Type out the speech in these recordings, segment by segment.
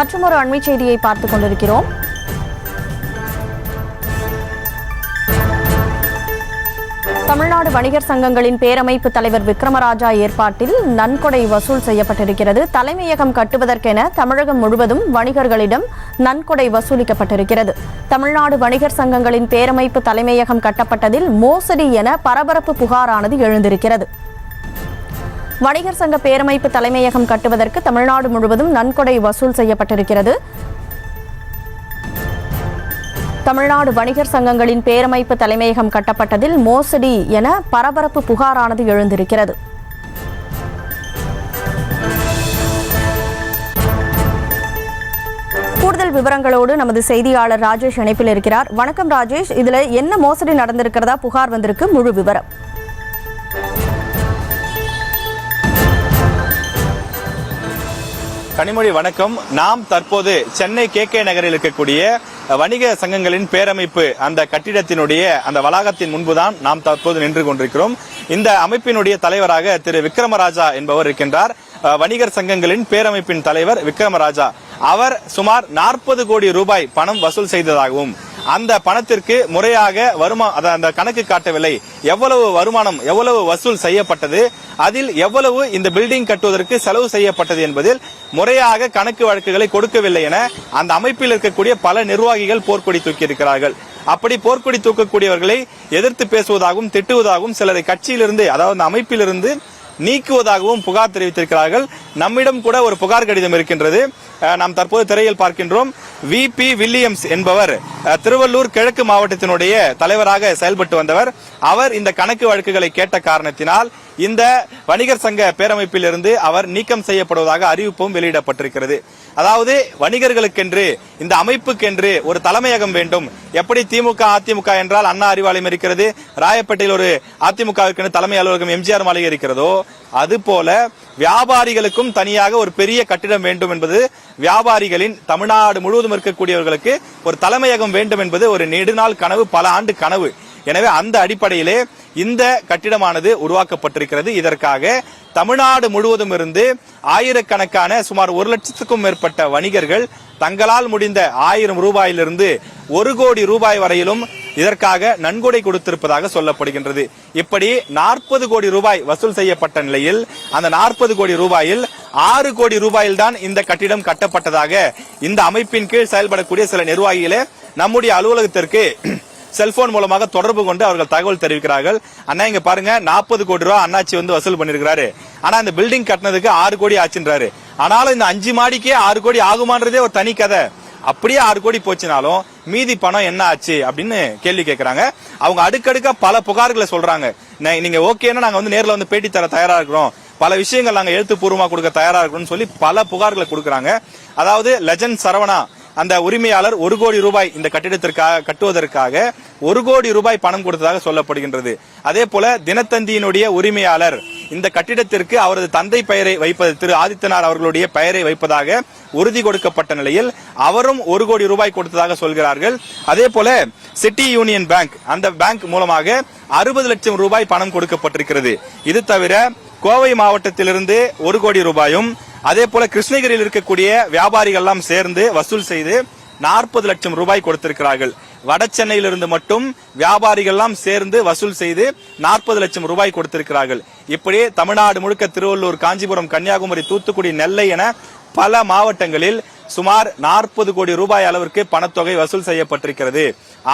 மற்றும் ஒரு அண்மை செய்தியை பார்த்துக் கொண்டிருக்கிறோம். தமிழ்நாடு வணிகர் சங்கங்களின் பேரமைப்பு தலைவர் விக்ரமராஜா ஏற்பாட்டில் நன்கொடை வசூல் செய்யப்பட்டிருக்கிறது. தலைமையகம் கட்டுவதற்கென தமிழகம் முழுவதும் வணிகர்களிடம் நன்கொடை வசூலிக்கப்பட்டிருக்கிறது. தமிழ்நாடு வணிகர் சங்கங்களின் பேரமைப்பு தலைமையகம் கட்டப்பட்டதில் மோசடி என பரபரப்பு புகாரானது எழுந்திருக்கிறது. வணிகர் சங்க பேரமைப்பு தலைமையகம் கட்டுவதற்கு தமிழ்நாடு முழுவதும் நன்கொடை வசூல் செய்யப்பட்டிருக்கிறது. தமிழ்நாடு வணிகர் சங்கங்களின் பேரமைப்பு தலைமையகம் கட்டப்பட்டதில் மோசடி என பரபரப்பு புகாரானது எழுந்திருக்கிறது. கூடுதல் விவரங்களோடு நமது செய்தியாளர் ராஜேஷ் இணைப்பில் இருக்கிறார். வணக்கம் ராஜேஷ். இதுல என்ன மோசடி நடந்திருக்கிறதா? புகார் வந்திருக்கு. முழு விவரம். கனிமொழி வணக்கம். நாம் தற்போது சென்னை கே கே நகரில் இருக்கக்கூடிய வணிக சங்கங்களின் பேரமைப்பு அந்த கட்டிடத்தினுடைய அந்த வளாகத்தின் முன்புதான் நாம் தற்போது நின்று கொண்டிருக்கிறோம். இந்த அமைப்பினுடைய தலைவராக திரு விக்ரமராஜா என்பவர் இருக்கின்றார். வணிகர் சங்கங்களின் பேரமைப்பின் தலைவர் விக்ரமராஜா. அவர் சுமார் நாற்பது கோடி ரூபாய் பணம் வசூல் செய்ததாகவும் அந்த பணத்திற்கு முறையாக வருமா அந்த கணக்கு காட்டவில்லை. எவ்வளவு வருமானம் எவ்வளவு வசூல் செய்யப்பட்டது அதில் எவ்வளவு இந்த பில்டிங் கட்டுவதற்கு செலவு செய்யப்பட்டது என்பதில் முறையாக கணக்கு வழக்குகளை கொடுக்கவில்லை என அந்த அமைப்பில் இருக்கக்கூடிய பல நிர்வாகிகள் போர்க்கொடி தூக்கியிருக்கிறார்கள். அப்படி போர்க்கொடி தூக்கக்கூடியவர்களை எதிர்த்து பேசுவதாகவும் திட்டுவதாகவும் சிலரை கட்சியிலிருந்து அதாவது அந்த அமைப்பிலிருந்து நீக்குவதாகவும் புகார் தெரிவித்திருக்கிறார்கள். நம்மிடம் கூட ஒரு புகார் கடிதம் இருக்கின்றது. நாம் தற்போது திரையில் பார்க்கின்றோம். வி. பி. வில்லியம்ஸ் என்பவர் திருவள்ளூர் கிழக்கு மாவட்டத்தினுடைய தலைவராக செயல்பட்டு வந்தவர். அவர் இந்த கணக்கு வழக்குகளை கேட்ட காரணத்தினால் இந்த வணிகர் சங்க பேரமைப்பில் இருந்து அவர் நீக்கம் செய்யப்படுவதாக அறிவிப்பும் வெளியிடப்பட்டிருக்கிறது. அதாவது வணிகர்களுக்கென்று இந்த அமைப்புக்கென்று ஒரு தலைமையகம் வேண்டும். எப்படி திமுக அதிமுக என்றால் அண்ணா அறிவாலயம் இருக்கிறது ராயப்பேட்டையில் ஒரு அதிமுகவுக்கு தலைமை அலுவலகம் எம்ஜிஆர் மாளிகை இருக்கிறதோ அதுபோல வியாபாரிகளுக்கும் தனியாக ஒரு பெரிய கட்டிடம் வேண்டும் என்பது வியாபாரிகளின் தமிழ்நாடு முழுவதும் இருக்கக்கூடியவர்களுக்கு ஒரு தலைமையகம் வேண்டும் என்பது ஒரு நெடுநாள் கனவு பல ஆண்டு கனவு. எனவே அந்த அடிப்படையிலே இந்த கட்டிடமானது உருவாக்கப்பட்டிருக்கிறது. இதற்காக தமிழ்நாடு முழுவதும் இருந்து ஆயிரக்கணக்கான சுமார் ஒரு லட்சத்துக்கும் மேற்பட்ட வணிகர்கள் தங்களால் முடிந்த ஆயிரம் ரூபாயிலிருந்து ஒரு கோடி ரூபாய் வரையிலும் இதற்காக நன்கொடை கொடுத்திருப்பதாக சொல்லப்படுகின்றது. இப்படி நாற்பது கோடி ரூபாய் வசூல் செய்யப்பட்ட நிலையில் அந்த நாற்பது கோடி ரூபாயில் ஆறு கோடி ரூபாயில் தான் இந்த கட்டிடம் கட்டப்பட்டதாக இந்த அமைப்பின் கீழ் செயல்படக்கூடிய சில நிர்வாகிகளே நம்முடைய அலுவலகத்திற்கு செல்போன் மூலமாக தொடர்பு கொண்டு அவர்கள் தகவல் தெரிவிக்கிறார்கள். அண்ணா இங்க பாருங்க நாற்பது கோடி ரூபாய் அண்ணாச்சி வந்து வசூல் பண்ணிருக்கிறாரு ஆனா இந்த பில்டிங் கட்டினதுக்கு ஆறு கோடி ஆச்சுன்றாரு. ஆனாலும் இந்த அஞ்சு மாடிக்கே ஆறு கோடி ஆகுமான்றதே ஒரு தனி கதை. அப்படியே ஆறு கோடி போச்சுனாலும் மீதி பணம் என்ன ஆச்சு அப்படின்னு கேள்வி கேட்கறாங்க அவங்க அடுக்கடுக்கா பல புகார்களை சொல்றாங்க. நீங்க ஓகேன்னா நாங்க வந்து நேர்ல வந்து பேட்டி தர தயாரா இருக்கிறோம். பல விஷயங்கள் நாங்க எழுத்துப்பூர்வமா கொடுக்க தயாரா இருக்கிறோம்னு சொல்லி பல புகார்களை கொடுக்கறாங்க. அதாவது லெஜண்ட் சரவணா அந்த உரிமையாளர் ஒரு கோடி ரூபாய் இந்த கட்டிடத்திற்காக கட்டுவதற்காக ஒரு கோடி ரூபாய் பணம் கொடுத்ததாக சொல்லப்படுகின்றது. அதே போல தினத்தந்தியினுடைய உரிமையாளர் இந்த கட்டிடத்திற்கு அவரது தந்தை பெயரை வைப்பது திரு ஆதித்தனார் அவர்களுடைய பெயரை வைப்பதாக உறுதி கொடுக்கப்பட்ட நிலையில் அவரும் ஒரு கோடி ரூபாய் கொடுத்ததாக சொல்கிறார்கள். அதே போல சிட்டி யூனியன் பேங்க் அந்த பேங்க் மூலமாக அறுபது லட்சம் ரூபாய் பணம் கொடுக்கப்பட்டிருக்கிறது. இது தவிர கோவை மாவட்டத்திலிருந்து ஒரு கோடி ரூபாயும் அதே போல கிருஷ்ணகிரியில் இருக்கக்கூடிய வியாபாரிகள் எல்லாம் சேர்ந்து வசூல் செய்து நாற்பது லட்சம் ரூபாய் கொடுத்திருக்கிறார்கள். வட சென்னையிலிருந்து மட்டும் வியாபாரிகள் எல்லாம் சேர்ந்து வசூல் செய்து நாற்பது லட்சம் ரூபாய் கொடுத்திருக்கிறார்கள். இப்படி தமிழ்நாடு முழுக்க திருவள்ளூர் காஞ்சிபுரம் கன்னியாகுமரி தூத்துக்குடி நெல்லை என பல மாவட்டங்களில் சுமார் நாற்பது கோடி ரூபாய் அளவிற்கு பணத்தொகை வசூல் செய்யப்பட்டிருக்கிறது.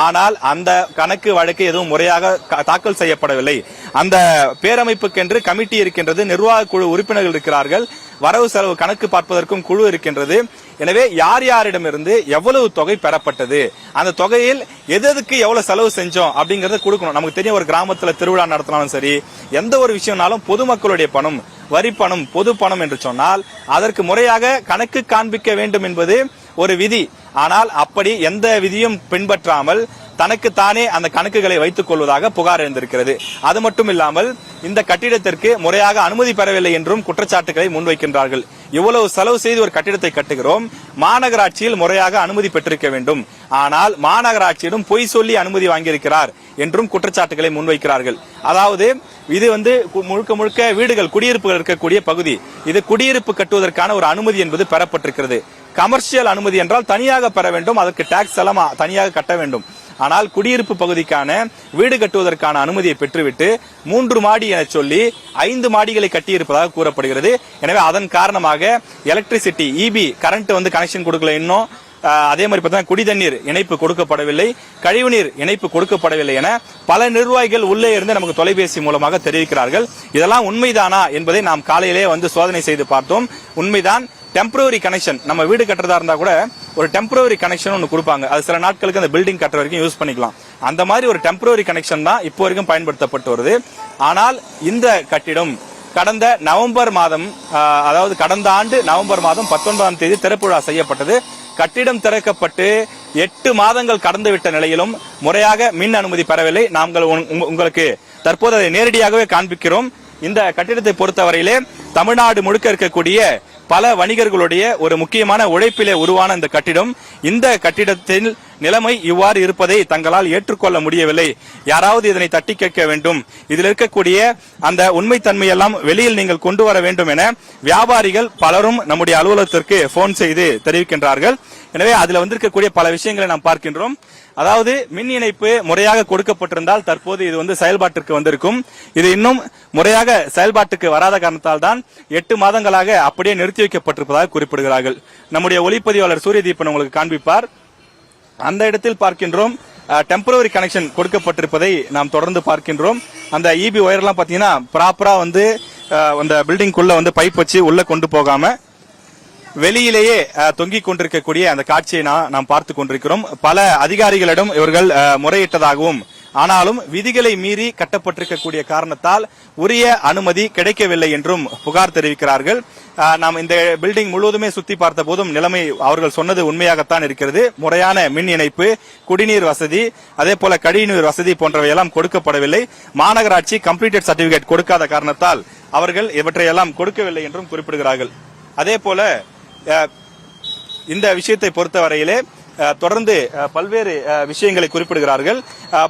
ஆனால் அந்த கணக்கு வழக்கு எதுவும் முறையாக தாக்கல் செய்யப்படவில்லை. அந்த பேரமைப்புக்கென்று கமிட்டி இருக்கின்றது நிர்வாக குழு உறுப்பினர்கள் இருக்கிறார்கள். வரவு செலவு கணக்கு பார்ப்பதற்கும் குழு இருக்கின்றது. எனவே யார் யாரிடமிருந்து எவ்வளவு தொகை பெறப்பட்டது? அந்த தொகையில் எதுக்கு எவ்வளவு செலவு செஞ்சோம் அப்படிங்கறத கொடுக்கணும். நமக்கு தெரியும் ஒரு கிராமத்துல திருவிழா நடத்தினாலும் சரி எந்த ஒரு விஷயம்னாலும் பொதுமக்களுடைய பணம் வரி பணம் பொது பணம் என்று சொன்னால் அதற்கு முறையாக கணக்கு காண்பிக்க வேண்டும் என்பது ஒரு விதி. ஆனால் அப்படி எந்த விதியும் பின்பற்றாமல் தனக்கு தானே அந்த கணக்குகளை வைத்துக் கொள்வதாக புகார் எழுந்திருக்கிறது. அது மட்டும் இல்லாமல் இந்த கட்டிடத்திற்கு முறையாக அனுமதி பெறவில்லை என்றும் குற்றச்சாட்டுகளை முன்வைக்கின்றார்கள். இவ்வளவு செலவு செய்து ஒரு கட்டிடத்தை கட்டுகிறோம். மாநகராட்சியில் முறையாக அனுமதி பெற்றிருக்க வேண்டும். ஆனால் மாநகராட்சியிடம் பொய் சொல்லி அனுமதி வாங்கியிருக்கிறார் என்றும் குற்றச்சாட்டுகளை முன்வைக்கிறார்கள். அதாவது இது வந்து முழுக்க முழுக்க வீடுகள் குடியிருப்புகள் இருக்கக்கூடிய பகுதி. இது குடியிருப்பு கட்டுவதற்கான ஒரு அனுமதி என்பது பெறப்பட்டிருக்கிறது. கமர்ஷியல் அனுமதி என்றால் தனியாக பெற வேண்டும். அதற்கு டாக்ஸ் எல்லாம் தனியாக கட்ட வேண்டும். ஆனால் குடியிருப்பு பகுதிக்கான வீடு கட்டுவதற்கான அனுமதியை பெற்றுவிட்டு மூன்று மாடி என சொல்லி ஐந்து மாடிகளை கட்டியிருப்பதாக கூறப்படுகிறது. எனவே அதன் காரணமாக எலக்ட்ரிசிட்டி இபி கரண்ட் வந்து கனெக்ஷன் கொடுக்கல இன்னும். அதே மாதிரி பார்த்தா குடிதண்ணீர் இணைப்பு கொடுக்கப்படவில்லை. கழிவுநீர் இணைப்பு கொடுக்கப்படவில்லை என பல நிர்வாகிகள் உள்ளே இருந்து நமக்கு தொலைபேசி மூலமாக தெரிவிக்கிறார்கள். இதெல்லாம் உண்மைதானா என்பதை நாம் காலையிலே வந்து சோதனை செய்து பார்த்தோம். உண்மைதான். டெம்பரரி கனெக்ஷன் நம்ம வீடு கட்டுறதா இருந்தா கூட ஒரு டெம்பரரி கனெக்ஷன் ஒன்று கொடுப்பாங்க. அது சில நாட்களுக்கு அந்த பில்டிங் கட்டுற வரைக்கும் யூஸ் பண்ணிக்கலாம். அந்த மாதிரி ஒரு டெம்பரரி கனெக்ஷன் தான் இப்போ வரைக்கும் பயன்படுத்தப்பட்டு வருது. ஆனால் இந்த கட்டிடம் கடந்த நவம்பர் மாதம் அதாவது கடந்த ஆண்டு நவம்பர் மாதம் பத்தொன்பதாம் தேதி திறப்பு விழா செய்யப்பட்டது. கட்டிடம் திறக்கப்பட்டு எட்டு மாதங்கள் கடந்துவிட்ட நிலையிலும் முறையாக மின் அனுமதி பெறவில்லை. நாங்கள் உங்களுக்கு தற்போது அதை நேரடியாகவே காண்பிக்கிறோம். இந்த கட்டிடத்தை பொறுத்தவரையிலே தமிழ்நாடு முழுக்க இருக்கக்கூடிய பல வணிகர்களுடைய ஒரு முக்கியமான உழைப்பிலே உருவான இந்த கட்டிடம். இந்த கட்டிடத்தில் நிலைமை இவ்வாறு இருப்பதை தங்களால் ஏற்றுக்கொள்ள முடியவில்லை. யாராவது இதனை தட்டி கேட்க வேண்டும். இதில் இருக்கக்கூடிய அந்த உண்மை தன்மையெல்லாம் வெளியில் நீங்கள் கொண்டு வர வேண்டும் என வியாபாரிகள் பலரும் நம்முடைய அலுவலகத்திற்கு போன் செய்து தெரிவிக்கின்றார்கள். எனவே அதுல வந்திருக்கக்கூடிய பல விஷயங்களை நாம் பார்க்கின்றோம். அதாவது மின் இணைப்பு முறையாக கொடுக்கப்பட்டிருந்தால் தற்போது இது வந்து செயல்பாட்டிற்கு வந்திருக்கும். இது இன்னும் முறையாக செயல்பாட்டுக்கு வராத காரணத்தால் தான் எட்டு மாதங்களாக அப்படியே நிறுத்தி வைக்கப்பட்டிருப்பதாக குறிப்பிடுகிறார்கள். நம்முடைய ஒளிப்பதிவாளர் சூரிய தீபன் உங்களுக்கு காண்பிப்பார். அந்த இடத்தில் பார்க்கின்றோம் டெம்பரரி கனெக்ஷன் கொடுக்கப்பட்டிருப்பதை நாம் தொடர்ந்து பார்க்கின்றோம். அந்த இபி ஒயர்லாம் பார்த்தீங்கன்னா ப்ராப்பரா வந்து அந்த பில்டிங்குள்ள வந்து பைப் வச்சு உள்ள கொண்டு போகாம வெளியிலேயே தொங்கிக் கொண்டிருக்கக்கூடிய அந்த காட்சியை நாம் பார்த்து கொண்டிருக்கிறோம். பல அதிகாரிகளிடம் இவர்கள் முறையிட்டதாகவும் ஆனாலும் விதிகளை மீறி கட்டப்பட்டிருக்கக்கூடிய காரணத்தால் உரிய அனுமதி கிடைக்கவில்லை என்றும் புகார் தெரிவிக்கிறார்கள். நாம் இந்த பில்டிங் முழுவதுமே சுத்தி பார்த்த போதும் நிலைமை அவர்கள் சொன்னது உண்மையாகத்தான் இருக்கிறது. முறையான மின் இணைப்பு குடிநீர் வசதி அதே போல கழிவுநீர் வசதி போன்றவையெல்லாம் கொடுக்கப்படவில்லை. மாநகராட்சி கம்ப்ளீட்டட் சர்டிபிகேட் கொடுக்காத காரணத்தால் அவர்கள் இவற்றையெல்லாம் கொடுக்கவில்லை என்றும் குறிப்பிடுகிறார்கள். அதே போல இந்த விஷயத்தை பொறுத்தவரையிலே தொடர்ந்து பல்வேறு விஷயங்களை குறிப்பிடுகிறார்கள்.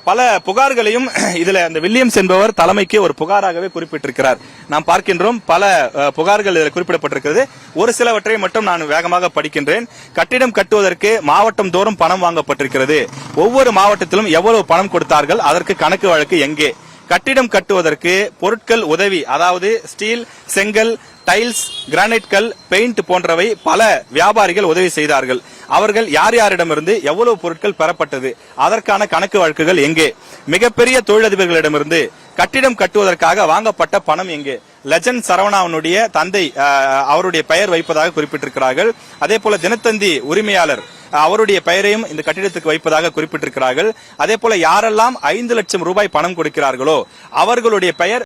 பல புகார்களையும் இதில் அந்த வில்லியம்ஸ் என்பவர் தலைமைக்கு ஒரு புகாராகவே குறிப்பிட்டிருக்கிறார். நாம் பார்க்கின்றோம் பல புகார்கள் இதில் குறிப்பிடப்பட்டிருக்கிறது. ஒரு சிலவற்றை மட்டும் நான் வேகமாக படிக்கின்றேன். கட்டிடம் கட்டுவதற்கு மாவட்டம் தோறும் பணம் வாங்கப்பட்டிருக்கிறது. ஒவ்வொரு மாவட்டத்திலும் எவ்வளவு பணம் கொடுத்தார்கள் அதற்கு கணக்கு வழக்கு எங்கே? கட்டிடம் கட்டுவதற்கு பொருட்கள் உதவி அதாவது ஸ்டீல் செங்கல் டைல்ஸ் கிரானைட் கல் பெயிண்ட் போன்றவை பல வியாபாரிகள் உதவி செய்தார்கள். அவர்கள் யார் யாரிடமிருந்து எவ்வளவு பொருட்கள் பெறப்பட்டது அதற்கான கணக்கு வழக்குகள் எங்கே மிகப்பெரிய தொழிலதிபர்களிடமிருந்து கட்டிடம் கட்டுவதற்காக வாங்கப்பட்ட பணம் எங்கே லெஜண்ட் சரவணாவனுடைய தந்தை அவருடைய பெயர் வைப்பதாக குறிப்பிட்டிருக்கிறார்கள். அதே போல தினத்தந்தி உரிமையாளர் அவருடைய பெயரையும் இந்த கட்டிடத்துக்கு வைப்பதாக குறிப்பிட்டிருக்கிறார்கள். அதே போல யாரெல்லாம் ஐந்து லட்சம் ரூபாய் பணம் கொடுக்கிறார்களோ அவர்களுடைய பெயர்